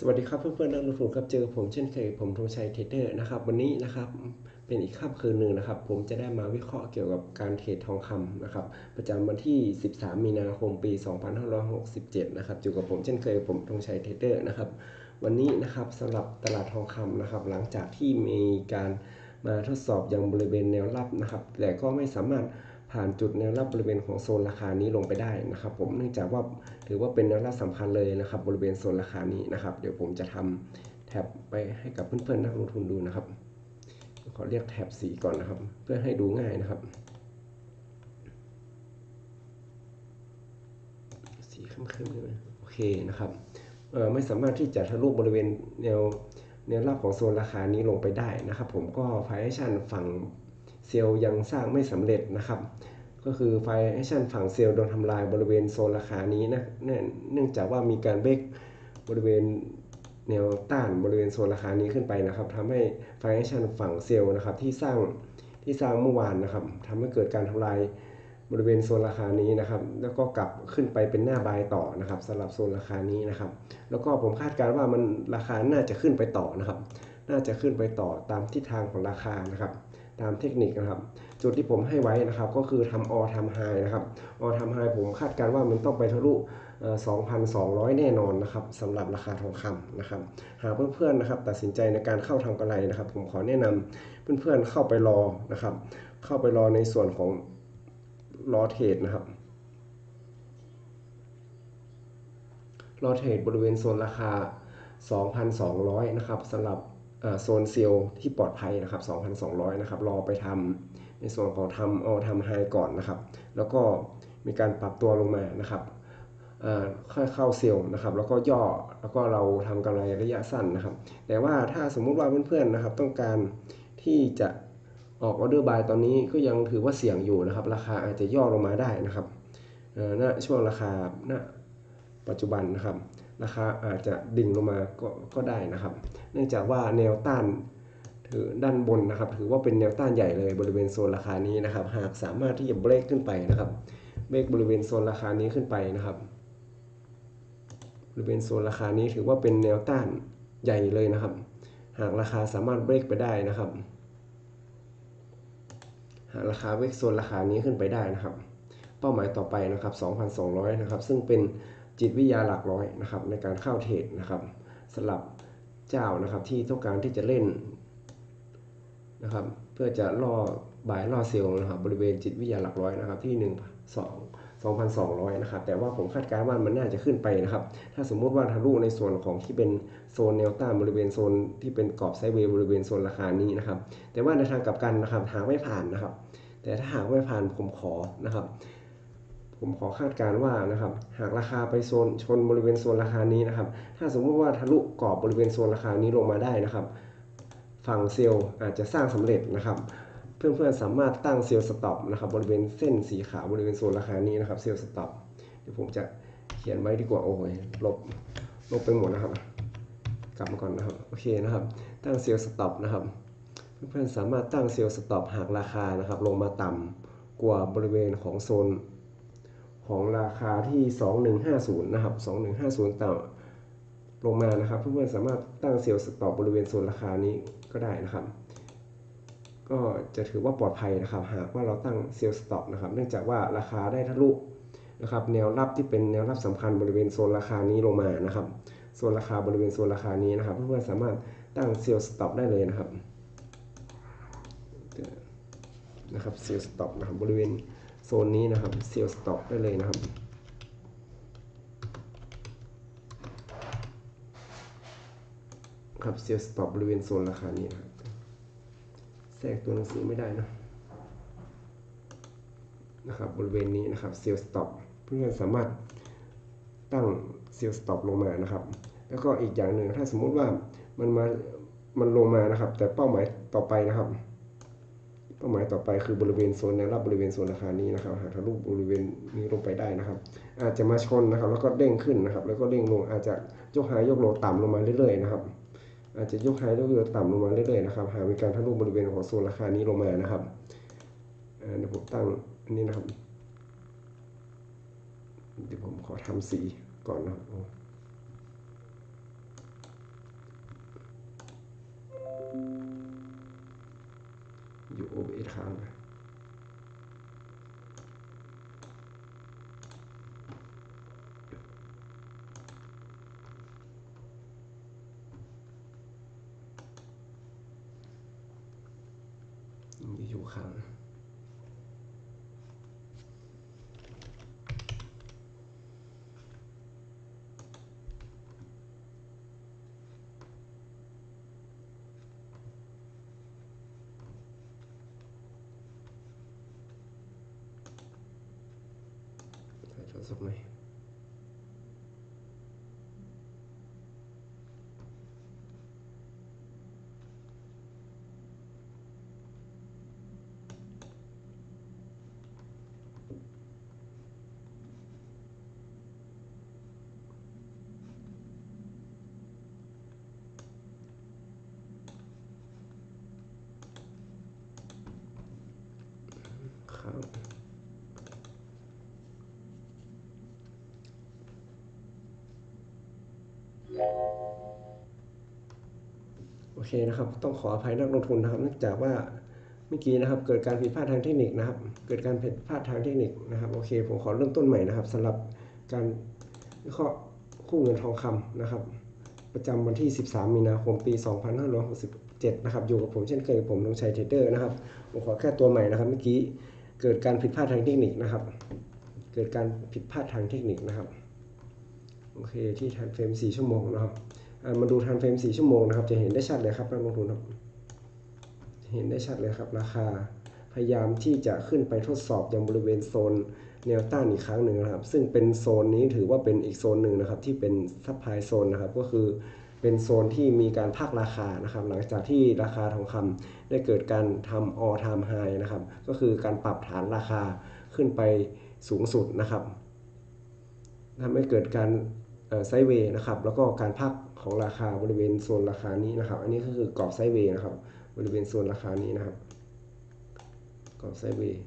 สวัสดีครับเพื่อนๆนักลงทุนครับเจอผมเช่นเคยผมธงชัยเทรดเดอร์นะครับวันนี้นะครับเป็นอีกค่ำคืนหนึ่งนะครับ ผมจะได้มาวิเคราะห์เกี่ยวกับการเทรดทองคำนะครับประจำวันที่ 13 มีนาคมปี 2567 นะครับอยู่กับผมเช่นเคยผมธงชัยเทรดเดอร์นะครับวันนี้นะครับสำหรับตลาดทองคำนะครับหลังจากที่มีการมาทดสอบยังบริเวณแนวรับนะครับแต่ก็ไม่สามารถ ผ่านจุดแนวรับบริเวณของโซนราคานี้ลงไปได้นะครับ ผมเนื่องจากว่าถือว่าเป็นแนวรับสำคัญเลยนะครับ บริเวณโซนราคานี้นะครับ เดี๋ยวผมจะทำแท็บไปให้กับเพื่อนๆนักลงทุนดูนะครับ ขอเรียกแท็บสีก่อนนะครับ เพื่อให้ดูง่ายนะครับ สีเข้มๆเลยโอเคนะครับไม่สามารถที่จะทะลุบริเวณแนวแนวรับของโซนราคานี้ลงไปได้นะครับ ผมก็ไฟแอชั่นฝั่ง เซลล์ยังสร้างไม่สำเร็จนะครับ ก็คือไฟแอคชั่นฝั่งเซลล์โดนทำลายบริเวณโซนราคานี้นะเนื่องจากว่ามีการเบรกบริเวณแนวต้านบริเวณโซนราคานี้ขึ้นไปนะครับทำให้ไฟแอคชั่นฝั่งเซลล์นะครับที่สร้างที่สร้างเมื่อวานนะครับทำให้เกิดการทำลายบริเวณโซนราคานี้นะครับ แล้วก็กลับขึ้นไปเป็นหน้าบายต่อนะครับสำหรับโซนราคานี้นะครับ แล้วก็ผมคาดการณ์ว่ามันราคาน่าจะขึ้นไปต่อนะครับ น่าจะขึ้นไปต่อตามทิศทางของราคานะครับ ตามเทคนิคนะครับ จุดที่ผมให้ไว้นะครับ ก็คือทำออทำไฮนะครับออทำไฮผมคาดการว่ามันต้องไปทะลุ2,200 แน่นอนนะครับสำหรับราคาทองคำนะครับ หากเพื่อนๆนะครับ ตัดสินใจในการเข้าทำกำไรนะครับ ผมขอแนะนำเพื่อนๆเข้าไปรอนะครับ เข้าไปรอในส่วนของรอเทรดนะครับรอเทรดบริเวณโซนราคา 2,200 นะครับสำหรับ โซนเซีลที่ปลอดภัยนะครับ 2,200 นะครับ รอไปทำในส่วนของทำเอาทำไฮก่อนนะครับ แล้วก็มีการปรับตัวลงมานะครับค่อยเข้าเซลล์นะครับ แล้วก็ย่อ แล้วก็เราทำกำไรระยะสั้นนะครับ แต่ว่าถ้าสมมุติว่าเพื่อนๆนะครับ ต้องการที่จะออกออเดอร์บายตอนนี้ก็ยังถือว่าเสี่ยงอยู่นะครับ ราคาอาจจะย่อลงมาได้นะครับณช่วงราคาณปัจจุบันนะครับ ราคาอาจจะดิ่งลงมาก็ก็ได้นะครับ เนื่องจากว่าแนวต้านถือด้านบนนะครับ ถือว่าเป็นแนวต้านใหญ่เลยบริเวณโซนราคานี้นะครับ หากสามารถที่จะเบรกขึ้นไปนะครับเบรกบริเวณโซนราคานี้ขึ้นไปนะครับ บริเวณโซนราคานี้ถือว่าเป็นแนวต้านใหญ่เลยนะครับ หากราคาสามารถเบรกไปได้นะครับ หากราคาเบรกโซนราคานี้ขึ้นไปได้นะครับ เป้าหมายต่อไปนะครับ 2,200 นะครับ ซึ่งเป็น จิตวิทยาหลักร้อยนะครับในการเข้าเทรดนะครับสำหรับเจ้านะครับที่ต้องการที่จะเล่นนะครับเพื่อจะล่อบายล่อเซลล์นะครับบริเวณจิตวิทยาหลักร้อยนะครับที่ 1 2 2,200 นะครับ แต่ว่าผมคาดการณ์ว่ามันน่าจะขึ้นไปนะครับ ถ้าสมมุติว่าทะลุในส่วนของที่เป็นโซนแนวต้านบริเวณโซนที่เป็นกรอบไซเวย์บริเวณโซนราคานี้นะครับ แต่ว่าในทางกลับกันนะครับหากไม่ผ่านนะครับ แต่ถ้าหากไม่ผ่านผมขอนะครับ ผมขอคาดการว่านะครับ หากราคาไปโซนชนบริเวณโซนราคานี้นะครับ ถ้าสมมติว่าทะลุกรอบบริเวณโซนราคานี้ลงมาได้นะครับ ฝั่งเซลล์อาจจะสร้างสำเร็จนะครับ เพื่อนๆสามารถตั้งเซลล์สต็อปนะครับบริเวณเส้นสีขาวบริเวณโซนราคานี้นะครับเซลล์สต็อปเดี๋ยวผมจะเขียนไว้ดีกว่าโอ้ยลบลบไปหมดนะครับ กลับมาก่อนนะครับโอเคนะครับ ตั้งเซลล์สต็อปนะครับ เพื่อนๆสามารถตั้งเซลล์สต็อปหากราคานะครับ ลงมาต่ำกว่าบริเวณของโซน ของราคาที่ 2150 นะครับ 2150 ต่ำลงมานะครับ เพื่อนๆสามารถตั้งเซลล์สต็อปบริเวณโซนราคานี้ก็ได้นะครับ ก็จะถือว่าปลอดภัยนะครับ หากว่าเราตั้งเซลล์สต็อปนะครับ เนื่องจากว่าราคาได้ทะลุนะครับ แนวรับที่เป็นแนวรับสำคัญบริเวณโซนราคานี้ลงมานะครับ โซนราคาบริเวณโซนราคานี้นะครับ เพื่อนๆสามารถตั้งเซลล์สต็อปได้เลยนะครับ นะครับเซลล์สต็อปนะครับบริเวณ โซนนี้นะครับเซลล์สต็อกได้เลยนะครับครับเซลล์สต็อกบริเวณโซนราคานี้นะครับแทรกตัวหนังสือไม่ได้นะนะครับบริเวณนี้นะครับเซลล์สต็อกเพื่อนสามารถตั้งเซลล์สต็อกลงมานะครับ แล้วก็อีกอย่างหนึ่งถ้าสมมุติว่ามันมามันลงมานะครับ แต่เป้าหมายต่อไปนะครับ เป้าหมายต่อไปคือบริเวณโซนแนวรับบริเวณโซนราคานี้นะครับหากทะลุบริเวณนี้ลงไปได้นะครับ อาจจะมาชนนะครับ แล้วก็เด้งขึ้นนะครับ แล้วก็เด้งลงอาจจะยกไฮยยกโลต่ำลงมาเรื่อยๆนะครับ อาจจะยกไฮยกโลต่ำลงมาเรื่อยๆนะครับ หากมีการทะลุบริเวณของโซนราคานี้ลงมานะครับเดี๋ยวผมตั้งอันนี้นะครับ เดี๋ยวผมขอทำสีก่อนนะครับ OBS ค้างอยู่ค้า งใส่โทรศัพท์ไหมครับ โอ เคนะครับ ต้องขออภัยนักลงทุนนะครับ เนื่องจากว่าเมื่อกี้นะครับเกิดการผิดพลาดทางเทคนิคนะครับ เกิดการผิดพลาดทางเทคนิคนะครับโอเค ผมขอเริ่มต้นใหม่นะครับสำหรับการวิเคราะห์คู่เงินทองคำนะครับ ประจำวันที่ 13 มีนาคมปี 2567 นะครับ อยู่กับผมเช่นเคยผมธงชัยเทรดเดอร์นะครับผมขอแค่ตัวใหม่นะครับเมื่อกี้เกิดการผิดพลาดทางเทคนิคนะครับ เกิดการผิดพลาดทางเทคนิคนะครับโอเคที่ทันเฟรม4ชั่วโมงนะครับ มาดูทันเฟรม4ชั่วโมงนะครับ จะเห็นได้ชัดเลยครับนักลงทุนครับ เห็นได้ชัดเลยครับ ราคาพยายามที่จะขึ้นไปทดสอบยังบริเวณโซนแนวต้านอีกครั้งหนึ่งนะครับ ซึ่งเป็นโซนนี้ถือว่าเป็นอีกโซนหนึ่งนะครับ ที่เป็นซัพพลายโซนนะครับ ก็คือเป็นโซนที่มีการพักราคานะครับ หลังจากที่ราคาทองคำได้เกิดการทำ all time high นะครับ ก็คือการปรับฐานราคาขึ้นไปสูงสุดนะครับทำให้เกิดการไซด์เวย์นะครับ แล้วก็การพัก ของราคาบริเวณโซนราคานี้นะครับ อันนี้ก็คือกรอบไซด์เวย์นะครับ บริเวณโซนราคานี้นะครับ กรอบไซด์เวย์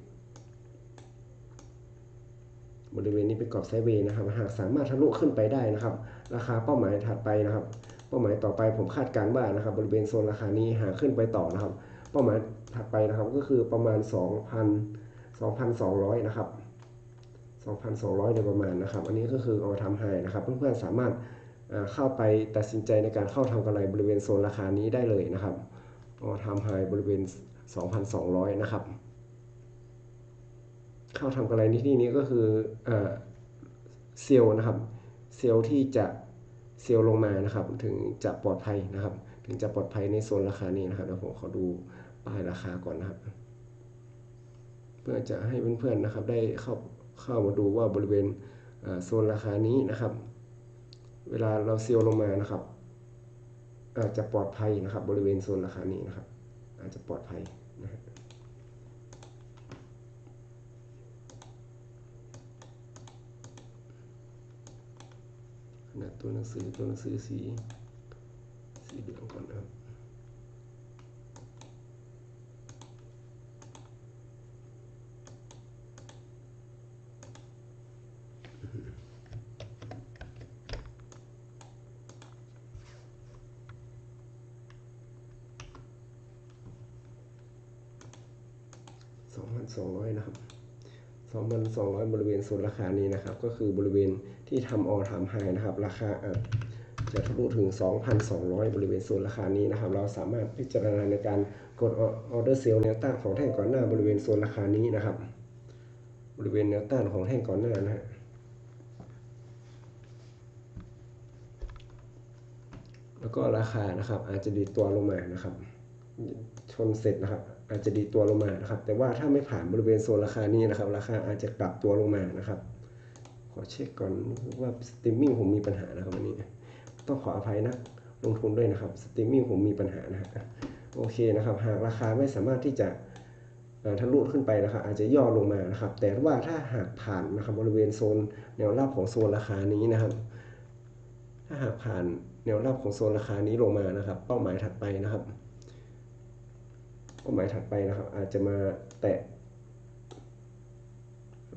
บริเวณนี้เป็นกรอบไซด์เวย์นะครับ หากสามารถทะลุขึ้นไปได้นะครับ ราคาเป้าหมายถัดไปนะครับ เป้าหมายต่อไปผมคาดการณ์ว่านะครับ บริเวณโซนราคานี้หากขึ้นไปต่อนะครับ เป้าหมายถัดไปนะครับก็คือประมาณ 2,000 2,200 นะครับ 2,200โดยประมาณนะครับ อันนี้ก็คือเอาทำไฮนะครับ เพื่อนๆสามารถ เข้าไปตัดสินใจในการเข้าทำกำไรบริเวณโซนราคานี้ได้เลยนะครับทำไฮบริเวณ 2,200 นะครับ เข้าทำกำไรในที่นี้ก็คือเซลล์นะครับ เซลล์ที่จะเซลล์ลงมานะครับ ถึงจะปลอดภัยนะครับ ถึงจะปลอดภัยในโซนราคานี้นะครับเดี๋ยวผมขอดูป้ายราคาก่อนนะครับ เพื่อจะให้เพื่อนๆนะครับได้เข้าเข้ามาดูว่าบริเวณโซนราคานี้นะครับ เวลาเราเซียวลงมานะครับ อาจจะปลอดภัยนะครับ บริเวณโซนราคานี้นะครับ อาจจะปลอดภัยนะฮะขนาดตัวหนังสือตัวหนังสือสีสีเหลืองก่อนนะครับ 2,200 นะครับ 2,200 บริเวณโซนราคานี้นะครับ ก็คือบริเวณที่ทำออทำไฮนะครับ ราคาอาจจะทะลุถึง 2,200 บริเวณโซนราคานี้นะครับ เราสามารถพิจารณาในการกดออเดอร์เซลล์แนวต้านของแท่งก่อนหน้าบริเวณโซนราคานี้นะครับ บริเวณแนวต้านของแท่งก่อนหน้านะฮะแล้วก็ราคานะครับอาจจะดีตัวลงมานะครับ ชนเสร็จนะครับ อาจจะดีตัวลงมานะครับ แต่ว่าถ้าไม่ผ่านบริเวณโซนราคานี้นะครับ ราคาอาจจะกลับตัวลงมานะครับ ขอเช็คก่อนว่าสตรีมมิ่งผมมีปัญหานะครับวันนี้ ต้องขออภัยนะลงทุนด้วยนะครับสตรีมมิ่งผมมีปัญหานะโอเคนะครับ หากราคาไม่สามารถที่จะทะลุขึ้นไปนะครับ อาจจะย่อลงมานะครับ แต่ว่าถ้าหากผ่านนะครับบริเวณโซนแนวรับของโซนราคานี้นะครับ ถ้าหากผ่านแนวรับของโซนราคานี้ลงมานะครับ เป้าหมายถัดไปนะครับ หมายถัดไปนะครับ อาจจะมาแตะ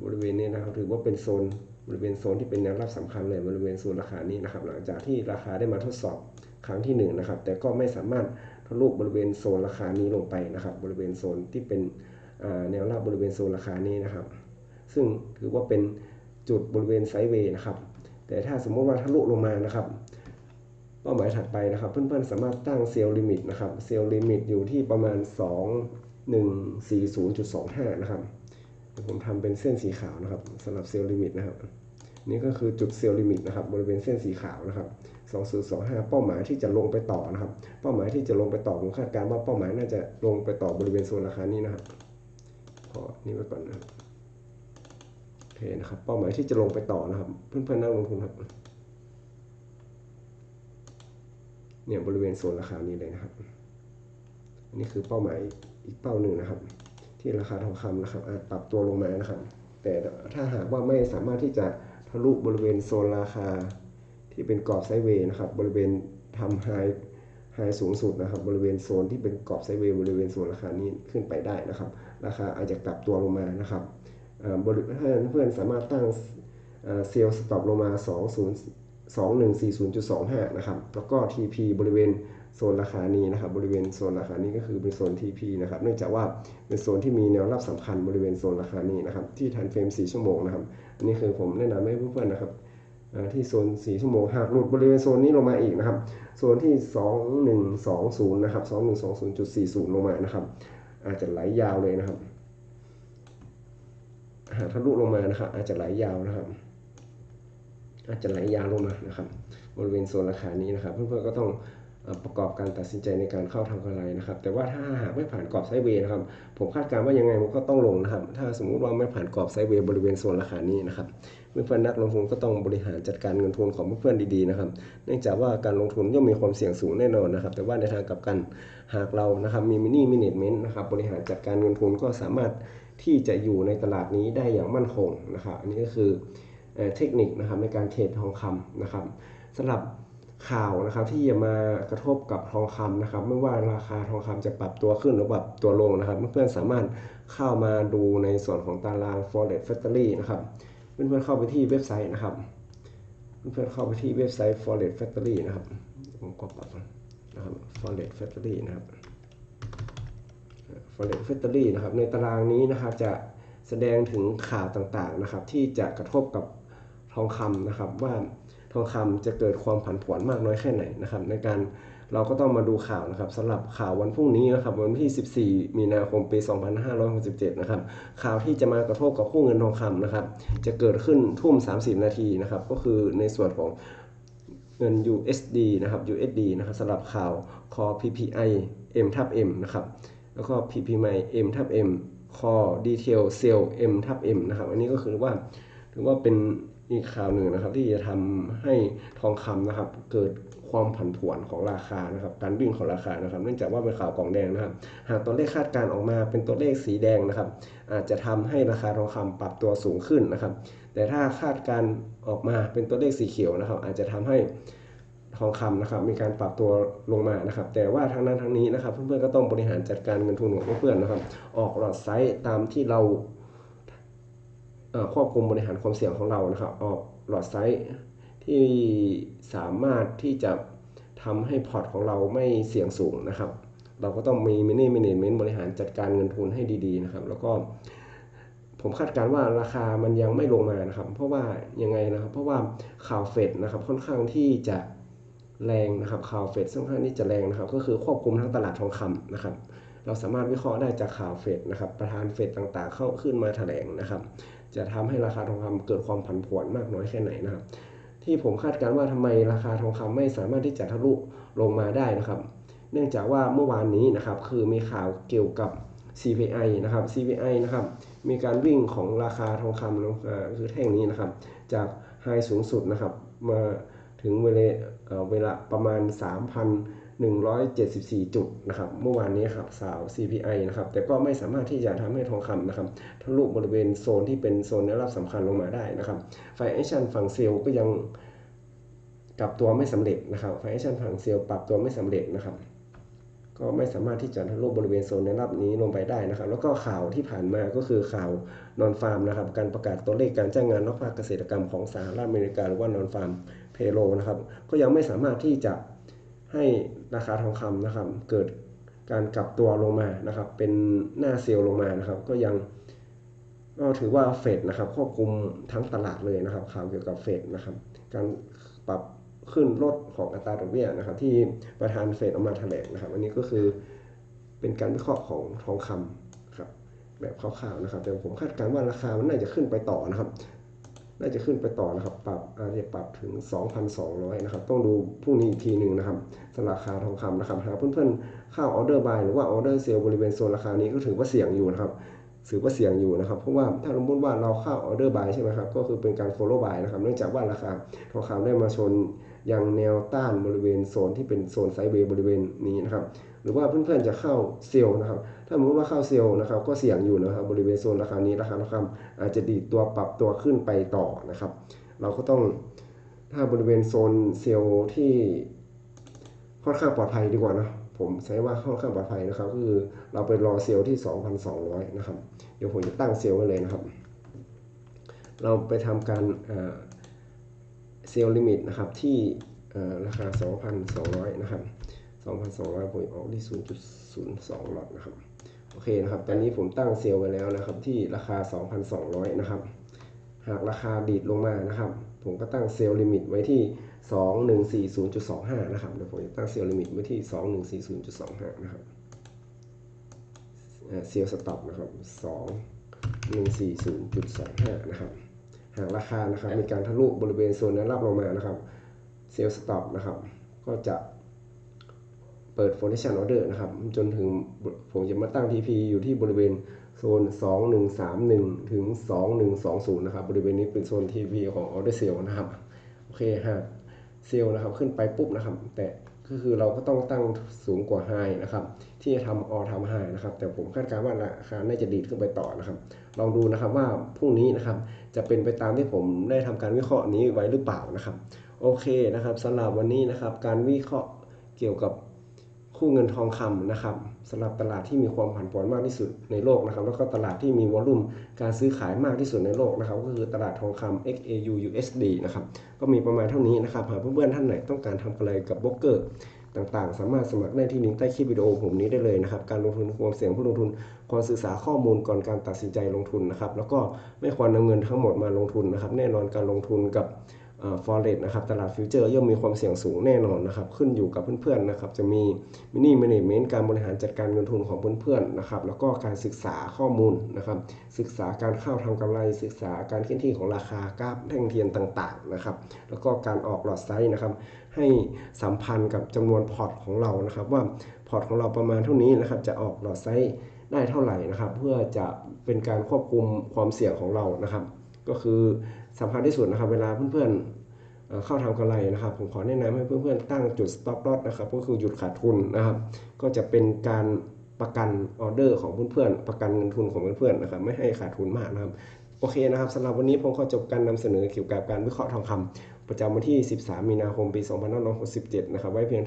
บริเวณนี้นะครับถือว่าเป็นโซนบริเวณโซนที่เป็นแนวรับสำคัญเลยบริเวณโซนราคานี้นะครับ หลังจากที่ราคาได้มาทดสอบครั้งที่1นนะครับ แต่ก็ไม่สามารถทะลุบริเวณโซนราคานี้ลงไปนะครับ บริเวณโซนที่เป็นแนวรับบริเวณโซนราคานี้นะครับ ซึ่งถือว่าเป็นจุดบริเวณไซด์เวย์นะครับ แต่ถ้าสมมติว่าทะลุลงมานะครับ เป้าหมายถัดไปนะครับ เพื่อนๆ สามารถตั้งเซลล์ลิมิตนะครับ เซลล์ลิมิตอยู่ที่ประมาณ 2140.25 นะครับ ผมทำเป็นเส้นสีขาวนะครับสำหรับเซลล์ลิมิตนะครับ นี่ก็คือจุดเซลล์ลิมิตนะครับบริเวณเส้นสีขาวนะครับ2025 เป้าหมายที่จะลงไปต่อนะครับ เป้าหมายที่จะลงไปต่อผมคาดการณ์ว่าเป้าหมายน่าจะลงไปต่อบริเวณโซนราคานี้นะครับขอนี่ไว้ก่อนนะโอเคนะครับ เป้าหมายที่จะลงไปต่อนะครับ เพื่อนๆนักลงทุนครับ เนี่ยบริเวณโซนราคานี้เลยนะครับ อันนี้คือเป้าหมายอีกเป้าหนึ่งนะครับ ที่ราคาทองคำนะครับอาจปรับตัวลงมานะครับ แต่ถ้าหากว่าไม่สามารถที่จะทะลุบริเวณโซนราคาที่เป็นกรอบไซด์เวย์นะครับ บริเวณทำไฮไฮสูงสุดนะครับ บริเวณโซนที่เป็นกรอบไซด์เวย์บริเวณโซนราคานี้ขึ้นไปได้นะครับ ราคาอาจจะกลับตัวลงมานะครับบริเพื่อนสามารถตั้งเซลล์สต็อปลงมา 20 2140.25 นะครับ แล้วก็ TP บริเวณโซนราคานี้นะครับ บริเวณโซนราคานี้ก็คือเป็นโซน TP นะครับ เนื่องจากว่าเป็นโซนที่มีแนวรับสำคัญบริเวณโซนราคานี้นะครับ ที่ทันเฟรม 4 ชั่วโมงนะครับ อันนี้คือผมแนะนำให้เพื่อนๆนะครับที่โซน 4 ชั่วโมงหากหลุดบริเวณโซนนี้ลงมาอีกนะครับ โซนที่ 2120 นะครับ 2120.40 ลงมานะครับ อาจจะไหลยาวเลยนะครับ หากทะลุลงมานะครับ อาจจะไหลยาวนะครับ อาจจะไหลยาวลงมานะครับบริเวณโซนราคานี้นะครับ เพื่อนๆก็ต้องประกอบการตัดสินใจในการเข้าทำกำไรนะครับ แต่ว่าถ้าหากไม่ผ่านกรอบไซด์เวย์นะครับ ผมคาดการณ์ว่ายังไงมันก็ต้องลงนะครับ ถ้าสมมุติว่าไม่ผ่านกรอบไซด์เวย์บริเวณโซนราคานี้นะครับเพื่อนๆนักลงทุนก็ต้องบริหารจัดการเงินทุนของเพื่อนๆดีๆนะครับ เนื่องจากว่าการลงทุนย่อมมีความเสี่ยงสูงแน่นอนนะครับ แต่ว่าในทางกลับกันหากเรานะครับมีมินิมินิเมนต์นะครับบริหารจัดการเงินทุนก็สามารถที่จะอยู่ในตลาดนี้ได้อย่างมั่นคงนะครับ อันนี้ก็คือ เทคนิคนะครับในการเทรดทองคำนะครับสำหรับข่าวนะครับที่จะมากระทบกับทองคำนะครับ ไม่ว่าราคาทองคำจะปรับตัวขึ้นหรือปรับตัวลงนะครับ เพื่อนๆสามารถเข้ามาดูในส่วนของตาราง forex factory นะครับ เพื่อนๆเข้าไปที่เว็บไซต์นะครับ เพื่อนๆเข้าไปที่เว็บไซต์ forex factory นะครับผมก็ปรับนะครับ forex factory นะครับ forex factory นะครับ ในตารางนี้นะครับจะแสดงถึงข่าวต่างๆนะครับ ที่จะกระทบกับ ทองคำนะครับว่าทองคำจะเกิดความผันผวนมากน้อยแค่ไหนนะครับ ในการเราก็ต้องมาดูข่าวนะครับสำหรับข่าววันพรุ่งนี้นะครับวันที่ 14 มีนาคมปี 2567 นะครับข่าวที่จะมากระทบกับคู่เงินทองคำนะครับ จะเกิดขึ้นทุ่ม 30 นาทีนะครับ ก็คือในส่วนของเงิน USD นะครับ USD นะครับสำหรับข่าว Core PPI M ทับ M นะครับแล้วก็ PPI M ทับ M Core Detail Sell M ทับ M นะครับ อันนี้ก็คือว่าถือว่าเป็น อีกข่าวหนึ่งนะครับ ที่จะทำให้ทองคำนะครับ เกิดความผันผวนของราคานะครับ การวิ่งของราคานะครับ เนื่องจากว่าเป็นข่าวกล่องแดงนะครับ หากตัวเลขคาดการออกมาเป็นตัวเลขสีแดงนะครับ อาจจะทำให้ราคาทองคำปรับตัวสูงขึ้นนะครับ แต่ถ้าคาดการออกมาเป็นตัวเลขสีเขียวนะครับ อาจจะทำให้ทองคำนะครับมีการปรับตัวลงมานะครับ แต่ว่าทั้งนั้นทั้งนี้นะครับ เพื่อนๆก็ต้องบริหารจัดการเงินทุนของเพื่อนๆนะครับ ออกหลอดไซส์ตามที่เรา ควบคุมบริหารความเสี่ยงของเรานะครับ ออกหลอดไซส์ที่สามารถที่จะทำให้พอร์ตของเราไม่เสี่ยงสูงนะครับ เราก็ต้องมีมินิมินิเมนต์บริหารจัดการเงินทุนให้ดีๆนะครับ แล้วก็ผมคาดการณ์ว่าราคามันยังไม่ลงมานะครับ เพราะว่ายังไงนะครับ เพราะว่าข่าวเฟดนะครับค่อนข้างที่จะแรงนะครับข่าวเฟดค่อนข้างที่จะแรงนะครับ ก็คือควบคุมทั้งตลาดทองคำนะครับ เราสามารถวิเคราะห์ได้จากข่าวเฟดนะครับ ประธานเฟดต่างๆ เข้าขึ้นมาแถลงนะครับ จะทำให้ราคาทองคำเกิดความผันผวนมากน้อยแค่ไหนนะครับ ที่ผมคาดการณ์ว่าทำไมราคาทองคำไม่สามารถที่จะทะลุลงมาได้นะครับ เนื่องจากว่าเมื่อวานนี้นะครับคือมีข่าวเกี่ยวกับ CPI นะครับ CPI นะครับมีการวิ่งของราคาทองคำคือแท่งนี้นะครับ จากไฮสูงสุดนะครับมาถึงเวลาเวลาประมาณ 3,000 174 จุดนะครับเมื่อวานนี้ครับสาว CPI นะครับแต่ก็ไม่สามารถที่จะทำให้ทองคำนะครับทะลุบริเวณโซนที่เป็นโซนแนวรับสำคัญลงมาได้นะครับไฟแอคชั่นฝั่งเซลล์ก็ยังกลับตัวไม่สำเร็จนะครับไฟแอคชั่นฝั่งเซลล์ปรับตัวไม่สำเร็จนะครับก็ไม่สามารถที่จะทะลุบริเวณโซนแนวรับนี้ลงไปได้นะครับ แล้วก็ข่าวที่ผ่านมาก็คือข่าวนอนฟาร์มนะครับ การประกาศตัวเลขการจ้างงานนอกภาคเกษตรกรรมของสหรัฐอเมริกาหรือว่านอนฟาร์มเพโลนะครับ ก็ยังไม่สามารถที่จะ ให้ราคาทองคำนะครับ เกิดการกลับตัวลงมานะครับ เป็นหน้าเซลล์ลงมานะครับ ก็ยังก็ถือว่าเฟดนะครับควบคุมทั้งตลาดเลยนะครับข่าวเกี่ยวกับเฟดนะครับ การปรับขึ้นลดของอัตราดอกเบี้ยนะครับ ที่ประธานเฟดออกมาแถลงนะครับ อันนี้ก็คือเป็นการวิเคราะห์ของทองคำครับแบบคร่าวๆนะครับ แต่ผมคาดการณ์ว่าราคามันน่าจะขึ้นไปต่อนะครับ น่าจะขึ้นไปต่อนะครับปรับอาจจะปรับถึง 2,200 นะครับ ต้องดูพรุ่งนี้อีกทีหนึ่งนะครับสำหรับราคาทองคำนะครับหากเพื่อนๆเข้าออเดอร์บายหรือว่าออเดอร์เซลบริเวณโซนราคานี้ก็ถือว่าเสี่ยงอยู่นะครับถือว่าเสี่ยงอยู่นะครับ เพราะว่าถ้าสมมติว่าเราเข้าออเดอร์บายใช่ไหมครับ ก็คือเป็นการ follow buy นะครับ เนื่องจากว่าราคาทองคำได้มาชนยังแนวต้านบริเวณโซนที่เป็นโซนไซด์เวย์บริเวณนี้นะครับ หรือว่าเพื่อนๆจะเข้าเซลล์นะครับ ถ้าสมมติว่าเข้าเซลล์นะครับ ก็เสี่ยงอยู่นะครับ บริเวณโซนราคานี้ราคาทองคำอาจจะดีตัวปรับตัวขึ้นไปต่อนะครับ เราก็ต้องถ้าบริเวณโซนเซลล์ที่ค่อนข้างปลอดภัยดีกว่านะผมใช้ว่าค่อนข้างปลอดภัยนะครับคือเราไปรอเซลล์ที่ 2,200 นะครับ เดี๋ยวผมจะตั้งเซลล์ไว้เลยนะครับ เราไปทำการเซลล์ลิมิตนะครับที่ราคา 2,200 นะครับ 2,200ผมออกที่ 0.02หลอดนะครับโอเคนะครับ ตอนนี้ผมตั้งเซลล์ไว้แล้วนะครับ ที่ราคา 2,200 นะครับ หากราคาดีดลงมานะครับ ผมก็ตั้งเซลล์ลิมิตไว้ที่ 2140.25 นะครับเดี๋ยวผมจะตั้งเซลล์ลิมิตไว้ที่ 2140.25 นะครับเซลล์สต็อปนะครับ 2140.25 นะครับ หากราคานะครับมีการทะลุบริเวณโซนแนรับลงมานะครับ เซลล์สต็อปนะครับ ก็จะ เปิด foundation order นะครับ จนถึงผมจะมาตั้ง TP อยู่ที่บริเวณโซน 2131 ถึง 2120 นะครับ บริเวณนี้เป็นโซน TP ของ order sale นะครับ โอเคหากเซลล์นะครับขึ้นไปปุ๊บนะครับ แต่ก็คือเราก็ต้องตั้งสูงกว่า high นะครับ ที่จะทำ all time high นะครับ แต่ผมคาดการณ์ว่าราคาน่าจะดีดขึ้นไปต่อนะครับ ลองดูนะครับว่าพรุ่งนี้นะครับ จะเป็นไปตามที่ผมได้ทำการวิเคราะห์นี้ไว้หรือเปล่านะครับ โอเคนะครับสำหรับวันนี้นะครับ การวิเคราะห์เกี่ยวกับ คู่เงินทองคำนะครับสำหรับตลาดที่มีความผันผวนมากที่สุดในโลกนะครับแล้วก็ตลาดที่มีวอลุ่มการซื้อขายมากที่สุดในโลกนะครับก็คือตลาดทองคำ XAU USD นะครับก็มีประมาณเท่านี้นะครับหากเพื่อนๆท่านไหนต้องการทำกำไรกับโบรกเกอร์ต่างๆ สามารถสมัครได้ที่ลิงก์ใต้คลิปวิดีโอผมนี้ได้เลยนะครับ การลงทุนความเสี่ยงผู้ลงทุนควรศึกษาข้อมูลก่อนการตัดสินใจลงทุนนะครับ แล้วก็ไม่ควรนำเงินทั้งหมดมาลงทุนนะครับ แน่นอนการลงทุนกับ ฟอเรสนะครับตลาดฟิวเจอร์ย่อมมีความเสี่ยงสูงแน่นอนนะครับขึ้นอยู่กับเพื่อนๆนะครับจะมีมินิแมネจเมนต์การบริหารจัดการเงินทุนของเพื่อนๆนะครับแล้วก็การศึกษาข้อมูลนะครับศึกษาการเข้าทำกำไรศึกษาการเคลื่อนที่ของราคากราฟแท่งเทียนต่างๆนะครับแล้วก็การออกหลอดไซส์นะครับให้สัมพันธ์กับจำนวนพอร์ตของเรานะครับว่าพอร์ตของเราประมาณเท่านี้นะครับจะออกหลอดไซส์ได้เท่าไหร่นะครับเพื่อจะเป็นการควบคุมความเสี่ยงของเรานะครับ ก็คือสำคัญที่สุดนะครับ เวลาเพื่อนๆเข้าทำกำไรนะครับ ผมขอแนะนำให้เพื่อนๆตั้งจุด stop loss นะครับ ก็คือหยุดขาดทุนนะครับ ก็จะเป็นการประกันออเดอร์ของเพื่อนๆประกันเงินทุนของเพื่อนๆนะครับ ไม่ให้ขาดทุนมากนะครับโอเคนะครับสำหรับวันนี้ผมขอจบการนำเสนอเกี่ยวกับการวิเคราะห์ทองคำประจำวันที่ 13 มีนาคม ปี 2567 นะครับ ไว้เพียง